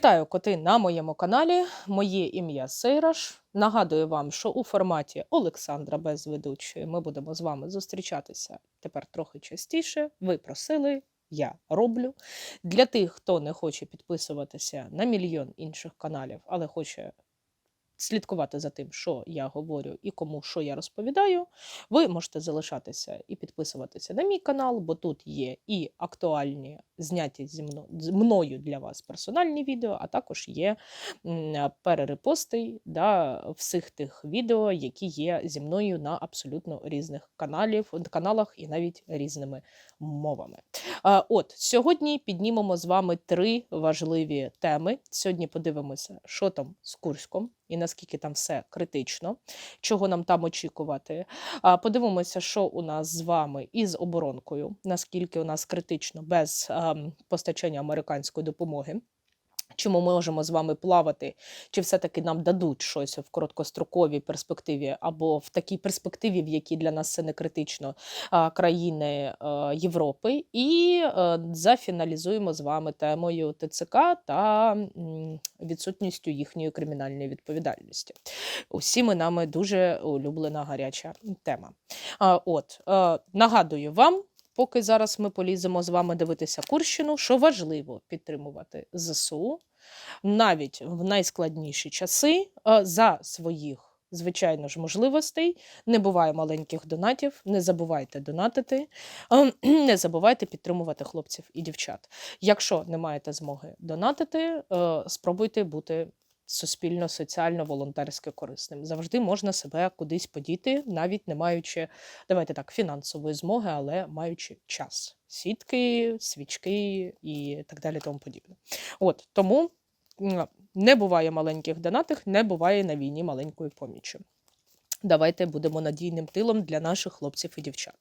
Вітаю коти на моєму каналі. Моє ім'я Сейраш. Нагадую вам, що у форматі Олександра без ведучої ми будемо з вами зустрічатися тепер трохи частіше. Ви просили, я роблю. Для тих, хто не хоче підписуватися на мільйон інших каналів, але хоче слідкувати за тим, що я говорю і кому що я розповідаю, ви можете залишатися і підписуватися на мій канал, бо тут є і актуальні зняті зі мною для вас персональні відео, а також є перерепости да, всіх тих відео, які є зі мною на абсолютно різних каналів, каналах і навіть різними мовами. От сьогодні піднімемо з вами три важливі теми. Сьогодні подивимося, що там з Курськом і наскільки там все критично, чого нам там очікувати. Подивимося, що у нас з вами із оборонкою, наскільки у нас критично без ем, постачання американської допомоги. Чи ми можемо з вами плавати, чи все-таки нам дадуть щось в короткостроковій перспективі, або в такій перспективі, в якій для нас це не критично, країни Європи, і е, зафіналізуємо з вами темою ТЦК та відсутністю їхньої кримінальної відповідальності. Усіми нами дуже улюблена гаряча тема. От е, нагадую вам. Поки зараз ми поліземо з вами дивитися Курщину, що важливо підтримувати ЗСУ навіть в найскладніші часи е, за своїх, звичайно ж, можливостей. Не буває маленьких донатів, не забувайте донатити, е, не забувайте підтримувати хлопців і дівчат. Якщо не маєте змоги донатити, е, спробуйте бути суспільно, соціально, волонтерськи корисним. Завжди можна себе кудись подіти, навіть не маючи, давайте так, фінансової змоги, але маючи час. Сітки, свічки і так далі, тому подібне. От тому не буває маленьких донатих, не буває на війні маленької помічі. Давайте будемо надійним тилом для наших хлопців і дівчат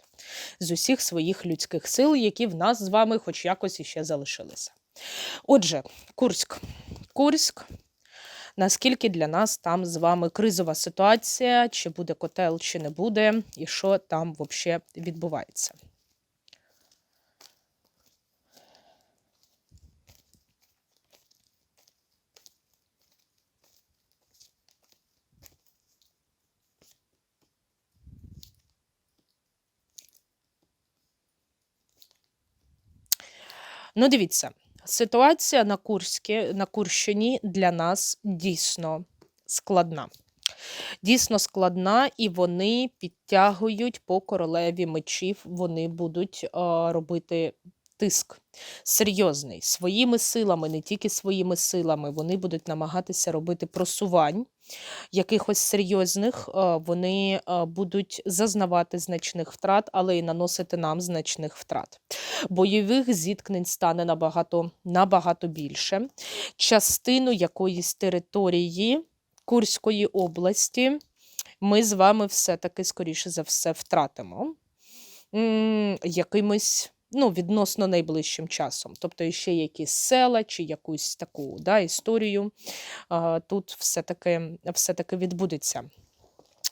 з усіх своїх людських сил, які в нас з вами хоч якось іще залишилися. Отже, Курськ. Курськ. Наскільки для нас там з вами кризова ситуація, чи буде котел, чи не буде, і що там взагалі відбувається? Ну, дивіться, ситуація на Курській, на Курщині для нас дійсно складна. Дійсно складна, і вони підтягують по королеві мечів, вони будуть е, робити тиск серйозний своїми силами, не тільки своїми силами, вони будуть намагатися робити просувань якихось серйозних, е, вони е, будуть зазнавати значних втрат, але й наносити нам значних втрат. Бойових зіткнень стане набагато, набагато більше. Частину якоїсь території Курської області ми з вами все-таки, скоріше за все, втратимо якимось. Ну, відносно найближчим часом, тобто ще якісь села чи якусь таку да, історію тут все-таки все-таки відбудеться.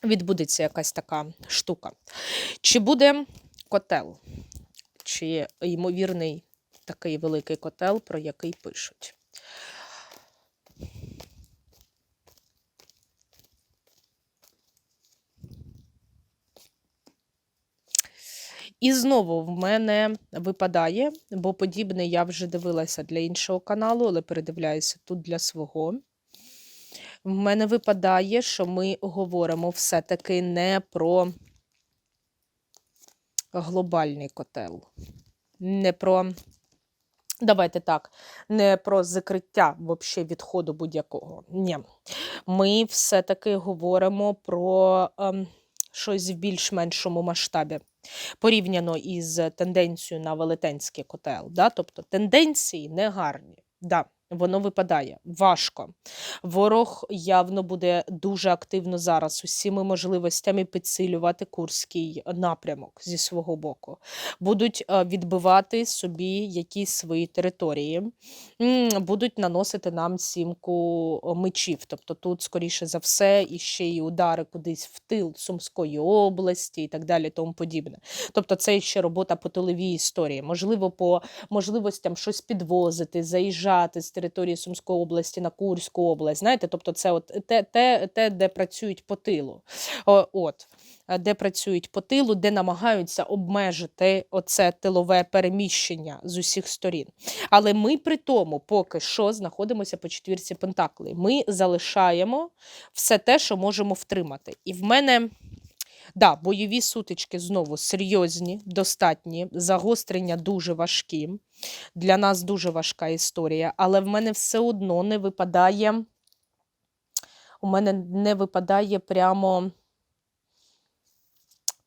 Відбудеться якась така штука. Чи буде котел, чи ймовірний такий великий котел, про який пишуть? І знову в мене випадає, бо подібне я вже дивилася для іншого каналу, але передивляюся тут для свого. В мене випадає, що ми говоримо все-таки не про глобальний котел, не про, давайте так, не про закриття вообще відходу будь-якого. Ні. Ми все-таки говоримо про ем, щось в більш-меншому масштабі порівняно із тенденцією на велетенський котел. Да? Тобто тенденції негарні. Да, воно випадає важко. Ворог явно буде дуже активно зараз усіми можливостями підсилювати курський напрямок зі свого боку. Будуть е, відбивати собі якісь свої території, будуть наносити нам сімку мечів. Тобто тут, скоріше за все, і ще й удари кудись в тил Сумської області і так далі, тому подібне. Тобто, це ще робота по тиловій історії. Можливо, по можливостям щось підвозити, заїжджати території Сумської області на Курську область. Знаєте, тобто це от те, те, те де працюють по тилу. От е, де працюють по тилу, де намагаються обмежити оце тилове переміщення з усіх сторін. Але ми при тому поки що знаходимося по четвірці Пентаклей. Ми залишаємо все те, що можемо втримати. І в мене. Да, бойові сутички знову серйозні, достатні, загострення дуже важкі. Для нас дуже важка історія, але в мене все одно не випадає. У мене не випадає прямо,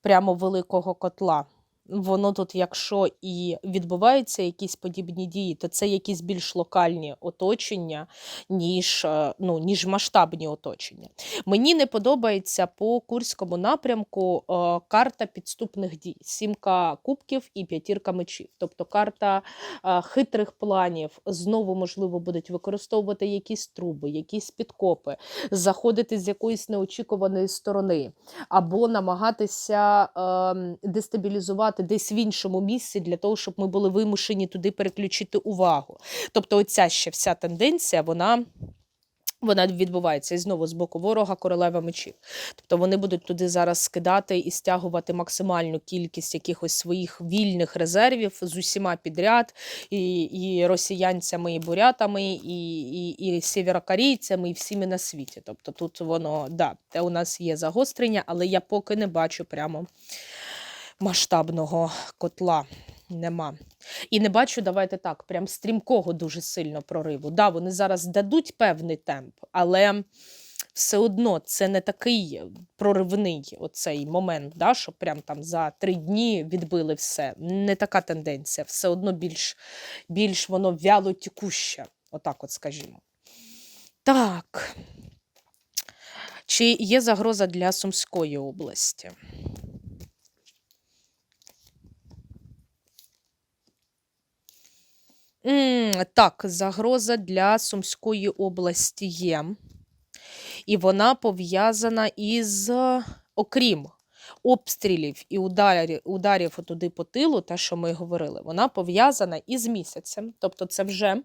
прямо великого котла. Воно тут, якщо і відбуваються якісь подібні дії, то це якісь більш локальні оточення, ніж, е, ну, ніж масштабні оточення. Мені не подобається по Курському напрямку е, карта підступних дій: сімка кубків і п'ятірка мечів. Тобто карта е, хитрих планів. Знову, можливо, будуть використовувати якісь труби, якісь підкопи, заходити з якоїсь неочікуваної сторони, або намагатися е, дестабілізувати десь в іншому місці для того, щоб ми були вимушені туди переключити увагу. Тобто, оця ще вся тенденція, вона. Вона відбувається і знову з боку ворога королева мечів. Тобто вони будуть туди зараз скидати і стягувати максимальну кількість якихось своїх вільних резервів з усіма підряд, і і росіянцями, і бурятами, і і, і сєвєрокорейцями, і всіми на світі. Тобто тут воно, да, те у нас є загострення, але я поки не бачу прямо масштабного котла. Нема. І не бачу, давайте так, прям стрімкого дуже сильно прориву. Да, вони зараз дадуть певний темп, але все одно це не такий проривний оцей момент, да, що прям там за три дні відбили все. Не така тенденція. Все одно більш більш воно вяло тікуще, отак от скажімо. Так. Чи є загроза для Сумської області? Так, загроза для Сумської області є. І вона пов'язана із, окрім обстрілів і ударів, ударів туди по тилу, те, що ми говорили, вона пов'язана із місяцем. Тобто, це вже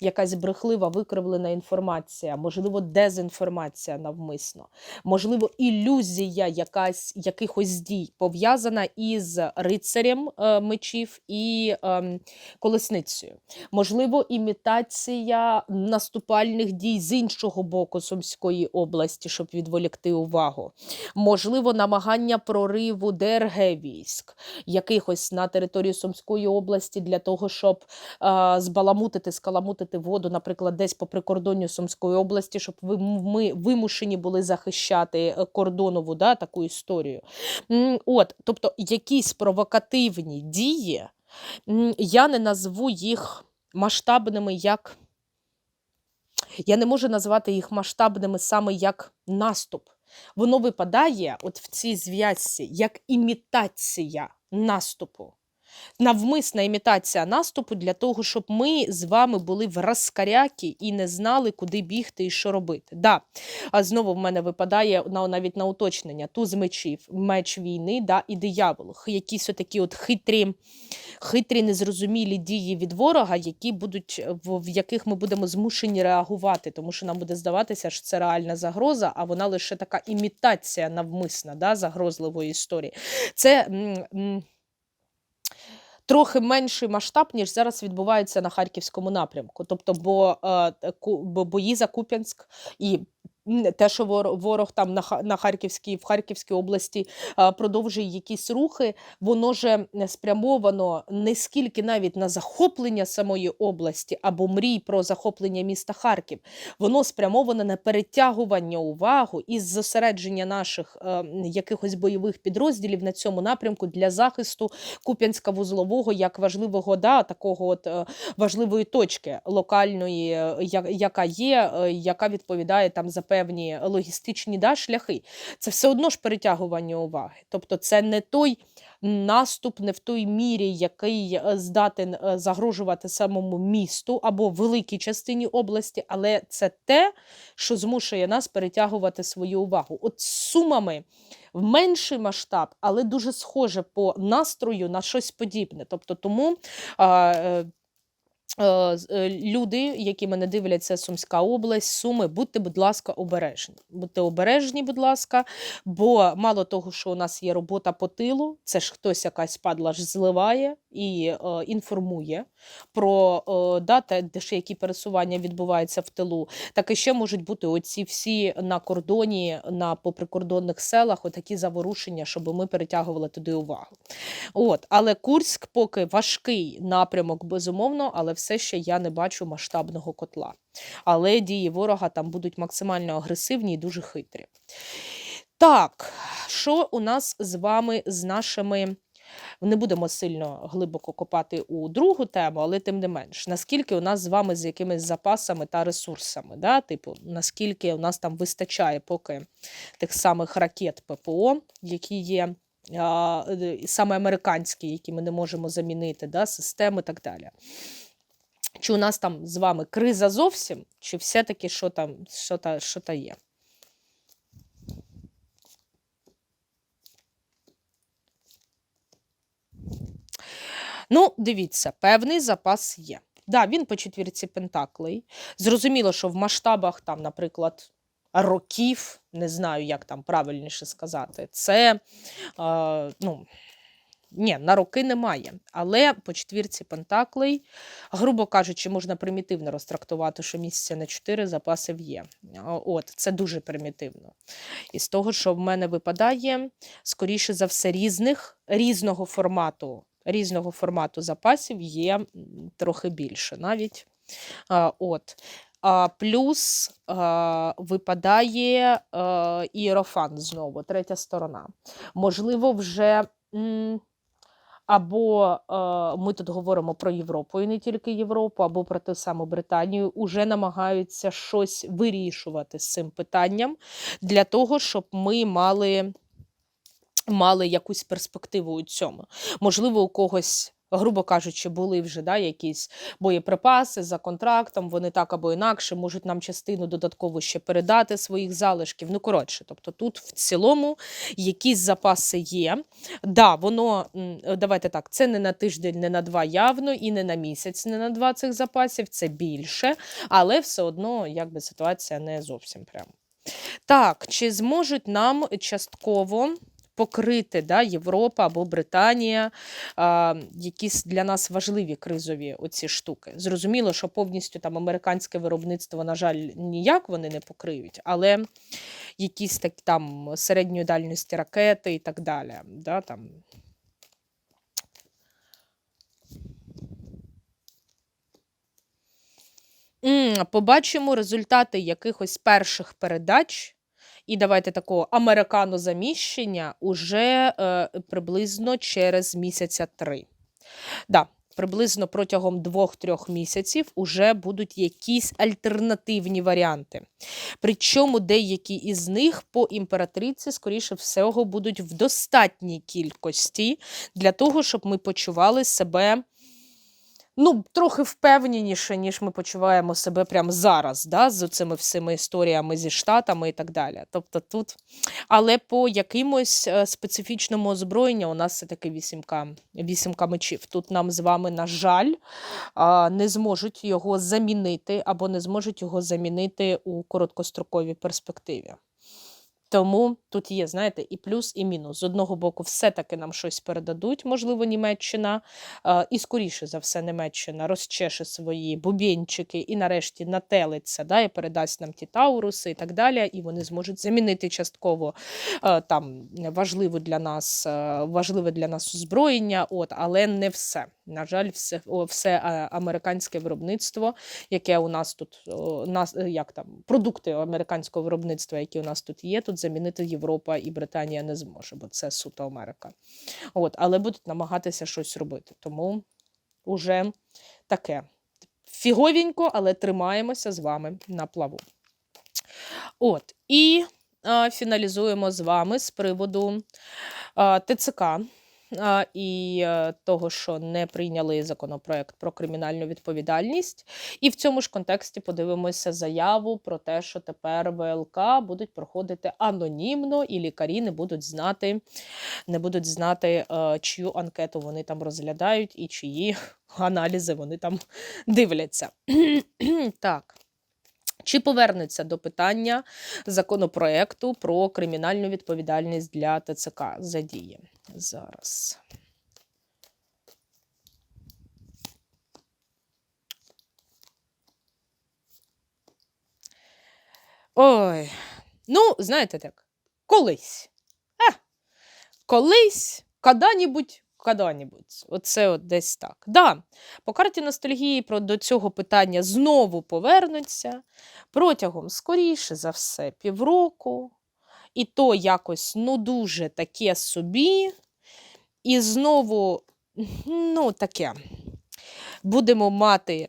якась брехлива викривлена інформація, можливо, дезінформація навмисно, можливо, ілюзія якась якихось дій пов'язана із рицарем е, мечів і е, колесницею. Можливо, імітація наступальних дій з іншого боку Сумської області, щоб відволікти увагу. Можливо, намагання прориву ДРГ військ якихось на території Сумської області для того, щоб е, збаламутити скаламутити каламутити воду, наприклад, десь по прикордонню Сумської області, щоб ми вимушені були захищати е, кордонову да, таку історію. От, Тобто якісь провокативні дії, я не назву їх масштабними як. Я не можу назвати їх масштабними саме як наступ. Воно випадає от в цій зв'язці як імітація наступу навмисна імітація наступу для того, щоб ми з вами були в розкарякі і не знали, куди бігти і що робити. Да. А знову в мене випадає навіть на уточнення туз мечів, меч війни да, і диявол. Якісь отакі от хитрі, хитрі, незрозумілі дії від ворога, які будуть, в яких ми будемо змушені реагувати, тому що нам буде здаватися, що це реальна загроза, а вона лише така імітація навмисна да, загрозливої історії. Це трохи менший масштаб, ніж зараз відбувається на харківському напрямку. Тобто, бо, е, бо бої за Куп'янськ і те, що ворог там на Харківській в Харківській області продовжує якісь рухи, воно же спрямовано не скільки навіть на захоплення самої області або мрій про захоплення міста Харків, воно спрямовано на перетягування увагу і зосередження наших е, якихось бойових підрозділів на цьому напрямку для захисту Куп'янська вузлового як важливого да, такого от е, важливої точки локальної, е, яка є, е, яка відповідає там за певні логістичні да, шляхи, це все одно ж перетягування уваги. Тобто, це не той наступ, не в той мірі, який е, здатен е, загрожувати самому місту або великій частині області, але це те, що змушує нас перетягувати свою увагу. От сумами. В менший масштаб, але дуже схоже по настрою на щось подібне. Тобто, тому е, Люди, які мене дивляться, Сумська область, Суми, будьте, будь ласка, обережні. Будьте обережні, будь ласка, бо мало того, що у нас є робота по тилу, це ж хтось якась падла ж зливає і е, інформує про е, да, те, де ж які пересування відбуваються в тилу. Так і ще можуть бути оці всі на кордоні, на поприкордонних селах, отакі заворушення, щоб ми перетягували туди увагу. От, але Курськ поки важкий напрямок, безумовно, але все ще я не бачу масштабного котла. Але дії ворога там будуть максимально агресивні і дуже хитрі. Так, що у нас з вами з нашими. Не будемо сильно глибоко копати у другу тему, але тим не менш, наскільки у нас з вами з якимись запасами та ресурсами, да? типу, наскільки у нас там вистачає поки тих самих ракет ППО, які є а, е, саме американські, які ми не можемо замінити, да, системи і так далі. Чи у нас там з вами криза зовсім, чи все-таки що там, що та, що та є? Ну, дивіться, певний запас є. Да, він по четвірці Пентаклей. Зрозуміло, що в масштабах, там, наприклад, років, не знаю, як там правильніше сказати, це е, ну, ні, на роки немає. Але по четвірці Пентаклей, грубо кажучи, можна примітивно розтрактувати, що місяця на 4 запасів є. От, це дуже примітивно. І з того, що в мене випадає, скоріше за все, різних, різного формату. Різного формату запасів є трохи більше навіть. От. А, плюс а, випадає а, іерофант знову, третя сторона. Можливо, вже. м, або е, ми тут говоримо про Європу і не тільки Європу, або про ту саму Британію, уже намагаються щось вирішувати з цим питанням для того, щоб ми мали, мали якусь перспективу у цьому. Можливо, у когось. Грубо кажучи, були вже да, якісь боєприпаси за контрактом, вони так або інакше можуть нам частину додатково ще передати своїх залишків. Ну, коротше, тобто тут в цілому якісь запаси є. Да, воно давайте так, це не на тиждень, не на два явно, і не на місяць, не на два цих запасів, це більше, але все одно якби ситуація не зовсім прямо. Так, чи зможуть нам частково покрити да, Європа або Британія а, якісь для нас важливі кризові оці штуки? Зрозуміло, що повністю там американське виробництво, на жаль, ніяк вони не покриють, але якісь так там середньої дальності ракети і так далі. Да, там. Побачимо результати якихось перших передач. І давайте такого американозаміщення уже е, приблизно через місяця три. Да, приблизно протягом двох-трьох місяців уже будуть якісь альтернативні варіанти. Причому деякі із них по імператриці, скоріше всього, будуть в достатній кількості для того, щоб ми почували себе. Ну, трохи впевненіше, ніж ми почуваємо себе прямо зараз, да, з цими всіми історіями зі Штатами і так далі. Тобто тут, але по якимось е, специфічному озброєнню у нас все-таки вісімка, вісімка мечів. Тут нам з вами, на жаль, не зможуть його замінити або не зможуть його замінити у короткостроковій перспективі. Тому тут є, знаєте, і плюс, і мінус. З одного боку, все-таки нам щось передадуть, можливо, Німеччина, і скоріше за все, Німеччина розчеше свої бубенчики і нарешті нателиться, да, і передасть нам ті тауруси і так далі, і вони зможуть замінити частково там важливе для нас, важливе для нас озброєння, от, але не все. На жаль, все, все американське виробництво, яке у нас тут нас, як там, продукти американського виробництва, які у нас тут є, тут замінити Європа і Британія не зможе, бо це суто Америка. От, але будуть намагатися щось робити. Тому уже таке фіговенько, але тримаємося з вами на плаву. От, і а, фіналізуємо з вами з приводу а, ТЦК. І е, того, що не прийняли законопроект про кримінальну відповідальність. І в цьому ж контексті подивимося заяву про те, що тепер ВЛК будуть проходити анонімно, і лікарі не будуть знати, не будуть знати, е, чию анкету вони там розглядають і чиї аналізи вони там дивляться. так. Чи повернуться до питання законопроекту про кримінальну відповідальність для ТЦК за дії? Зараз. Ой, ну, знаєте так, колись. А, колись, коли-небудь, коли-небудь. Оце от десь так. Да, по карті ностальгії про до цього питання знову повернуться протягом, скоріше за все, півроку. І то якось ну дуже таке собі. І знову, ну, таке. Будемо мати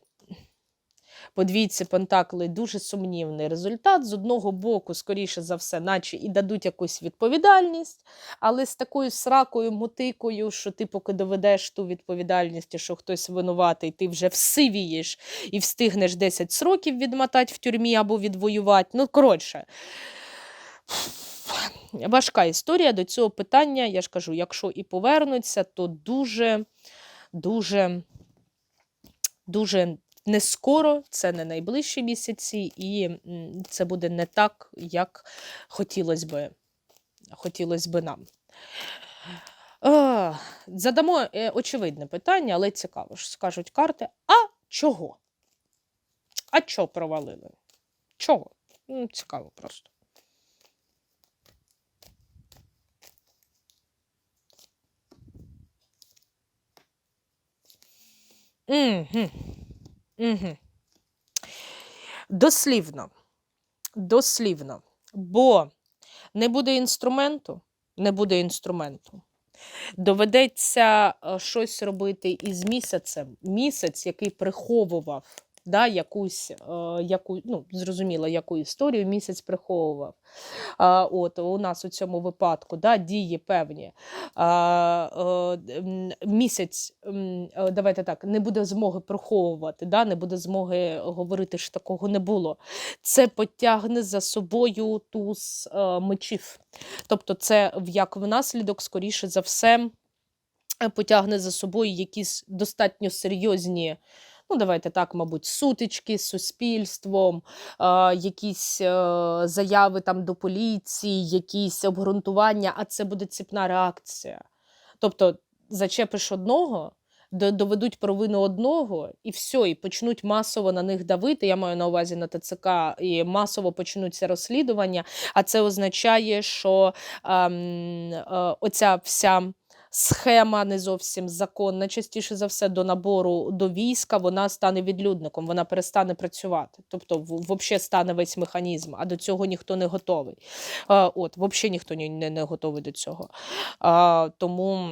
по двійці Пентакли дуже сумнівний результат. З одного боку, скоріше за все, наче і дадуть якусь відповідальність, але з такою сракою, мотикою, що ти поки доведеш ту відповідальність, що хтось винуватий, ти вже всивієш і встигнеш 10 сроків відмотати в тюрмі або відвоювати. Ну, коротше. Важка історія до цього питання. Я ж кажу, якщо і повернуться, то дуже, дуже, дуже не скоро, це не найближчі місяці, і це буде не так, як хотілося би, хотілось би нам. Задамо е, очевидне питання, але цікаво, що скажуть карти. А чого? А чого провалили? Чого? Ну, Цікаво просто. Угу. Угу. Дослівно. Дослівно. Бо не буде інструменту, не буде інструменту. Доведеться е, щось робити із місяцем. Місяць, який приховував да, якусь, е, яку, ну, зрозуміло, яку історію місяць приховував. От, У нас у цьому випадку да, дії певні. Е, місяць, е, давайте так, не буде змоги приховувати, да, не буде змоги говорити, що такого не було. Це потягне за собою туз е, мечів. Тобто, це як внаслідок, скоріше за все, потягне за собою якісь достатньо серйозні. Ну, давайте так, мабуть, сутички з суспільством, якісь е, заяви там до поліції, якісь обґрунтування, а це буде ціпна реакція. Тобто зачепиш одного, доведуть провину одного, і все, і почнуть масово на них давити. Я маю на увазі на ТЦК, і масово почнуться розслідування. А це означає, що ем, е, оця вся схема не зовсім законна, частіше за все, до набору до війська, вона стане відлюдником, вона перестане працювати. Тобто, взагалі стане весь механізм, а до цього ніхто не готовий. От, взагалі ніхто не, не, готовий до цього. Тому.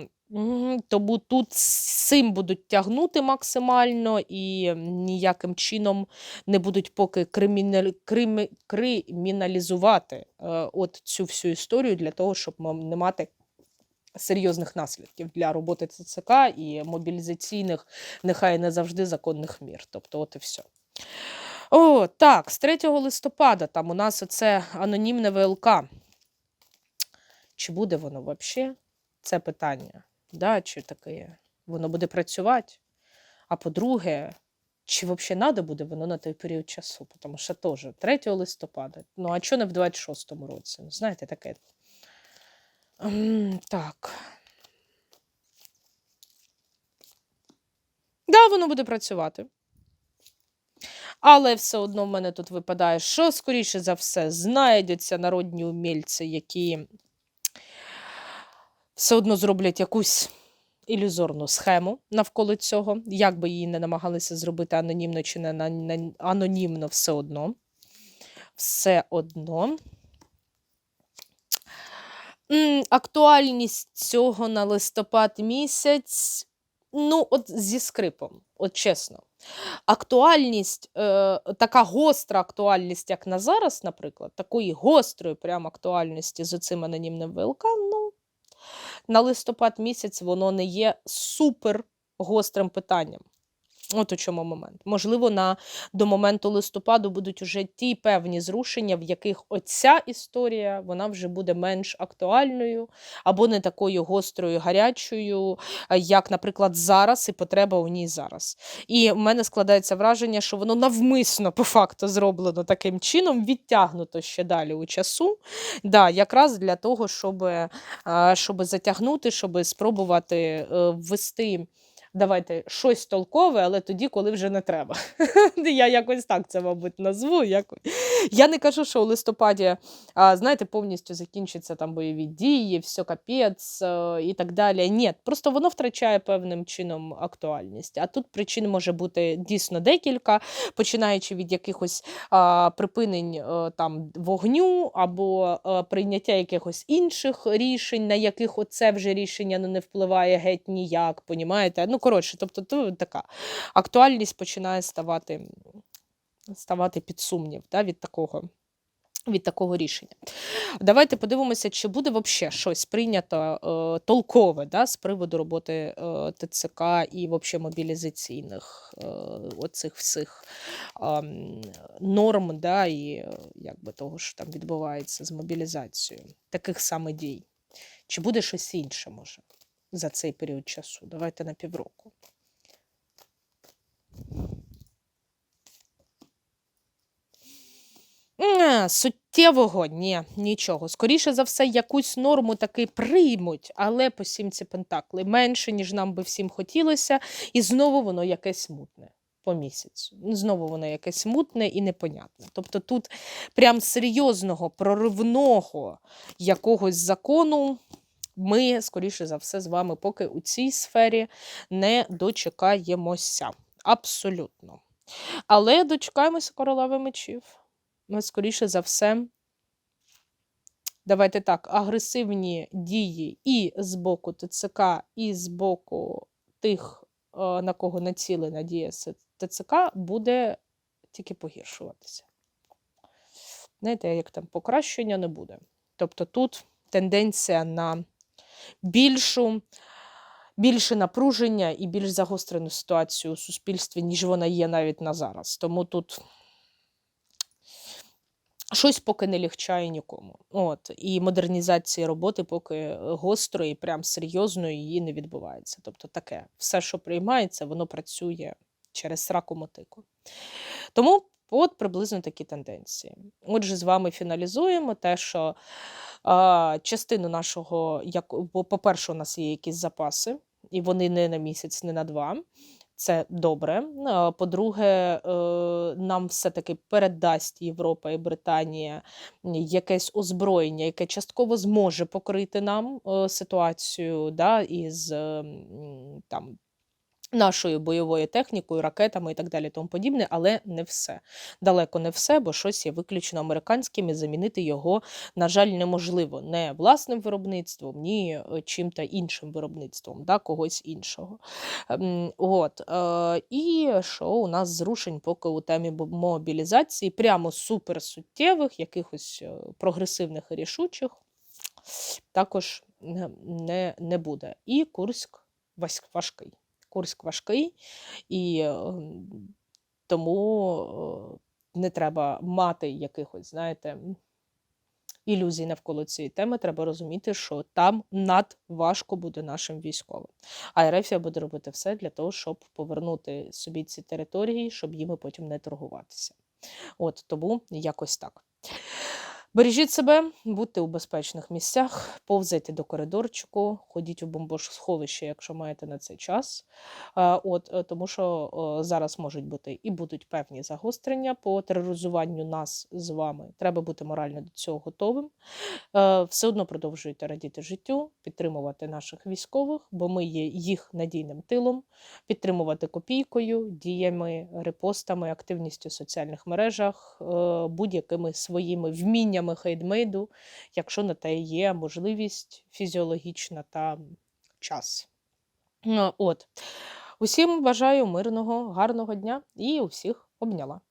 Тому тут цим будуть тягнути максимально і ніяким чином не будуть поки криміналь... крими... криміналізувати е, от цю всю історію для того, щоб не мати серйозних наслідків для роботи ЦЦК і мобілізаційних, нехай не завжди законних мір. Тобто, от і все. О, так, з 3 листопада там у нас оце анонімне ВЛК. Чи буде воно взагалі? Це питання. Да, чи таке воно буде працювати? А по-друге, чи взагалі треба буде воно на той період часу? Тому що теж 3 листопада. Ну, а чого не в 26-му році? Ну, знаєте, таке. Так. Да, воно буде працювати. Але все одно в мене тут випадає, що, скоріше за все, знайдуться народні умільці, які все одно зроблять якусь ілюзорну схему навколо цього, як би її не намагалися зробити анонімно чи не анонімно, все одно. Все одно. Актуальність цього на листопад місяць, ну, от зі скрипом, от чесно. Актуальність, е, така гостра актуальність, як на зараз, наприклад, такої гострої прям актуальності з цим анонімним ВЛК, ну, на листопад місяць воно не є супер гострим питанням. От у чому момент. Можливо, на, до моменту листопаду будуть уже ті певні зрушення, в яких оця історія вона вже буде менш актуальною або не такою гострою, гарячою, як, наприклад, зараз, і потреба у ній зараз. І в мене складається враження, що воно навмисно по факту зроблено таким чином, відтягнуто ще далі у часу. Да, якраз для того, щоб, щоб затягнути, щоб спробувати е, ввести давайте щось толкове, але тоді, коли вже не треба. Я якось так це, мабуть, назву. Я не кажу, що у листопаді, знаєте, повністю закінчаться там бойові дії, все капець е, і так далі. Ні, просто воно втрачає певним чином актуальність. А тут причин може бути дійсно декілька, починаючи від якихось припинень е, там вогню або е, прийняття якихось інших рішень, на яких оце вже рішення не впливає геть ніяк. Понімаєте? Ну, коротше, тобто, то така актуальність починає ставати ставати під сумнів да, від такого. Від такого рішення. Давайте подивимося, чи буде взагалі щось прийнято е, толкове да, з приводу роботи е, ТЦК і взагалі мобілізаційних е, оцих всіх е, норм, да, і е, якби того, що там відбувається з мобілізацією, таких саме дій. Чи буде щось інше може? За цей період часу. Давайте на півроку. Суттєвого ні, нічого. Скоріше за все, якусь норму таки приймуть, але по сімці пентакли менше, ніж нам би всім хотілося, і знову воно якесь мутне по місяцю. Знову воно якесь мутне і непонятне. Тобто тут прям серйозного, проривного якогось закону ми, скоріше за все, з вами поки у цій сфері не дочекаємося. Абсолютно. Але дочекаємося королеви мечів. Ми, скоріше за все, давайте так, агресивні дії і з боку ТЦК, і з боку тих, е, на кого націлена дія ТЦК, буде тільки погіршуватися. Знаєте, як там покращення не буде. Тобто тут тенденція на більшу, більше напруження і більш загострену ситуацію у суспільстві, ніж вона є навіть на зараз. Тому тут. Щось поки не легчає нікому. От. І модернізації роботи поки гострої, прям серйозної її не відбувається. Тобто таке, все, що приймається, воно працює через сраку мотику. Тому от приблизно такі тенденції. Отже, з вами фіналізуємо те, що частину нашого, як по-перше, у нас є якісь запаси, і вони не на місяць, не на два. Це добре. По-друге, е, нам все-таки передасть Європа і Британія якесь озброєння, яке частково зможе покрити нам е, ситуацію да, із там нашою бойовою технікою, ракетами і так далі, тому подібне, але не все. Далеко не все, бо щось є виключно американським і замінити його, на жаль, неможливо не власним виробництвом, ні е, чим-то іншим виробництвом, да, когось іншого. Ем, от. Е, і що у нас зрушень поки у темі мобілізації, прямо суперсуттєвих, якихось е, прогресивних і рішучих, також не, не буде. І Курськ важкий. Курськ важкий, і е, тому е, не треба мати якихось, знаєте, ілюзій навколо цієї теми. Треба розуміти, що там надважко буде нашим військовим. А Ерефія буде робити все для того, щоб повернути собі ці території, щоб їми потім не торгуватися. От тому якось так. Бережіть себе, будьте у безпечних місцях, повзайте до коридорчику, ходіть у бомбосховище, якщо маєте на це час. От, е, Тому що зараз можуть бути і будуть певні загострення по тероризуванню нас з вами. Треба бути морально до цього готовим. Е, все одно продовжуйте радіти життю, підтримувати наших військових, бо ми є їх надійним тилом, підтримувати копійкою, діями, репостами, активністю в соціальних мережах, е, будь-якими своїми вміннями вміннями хейдмейду, якщо на те є можливість фізіологічна та час. От. Усім бажаю мирного, гарного дня і усіх обняла.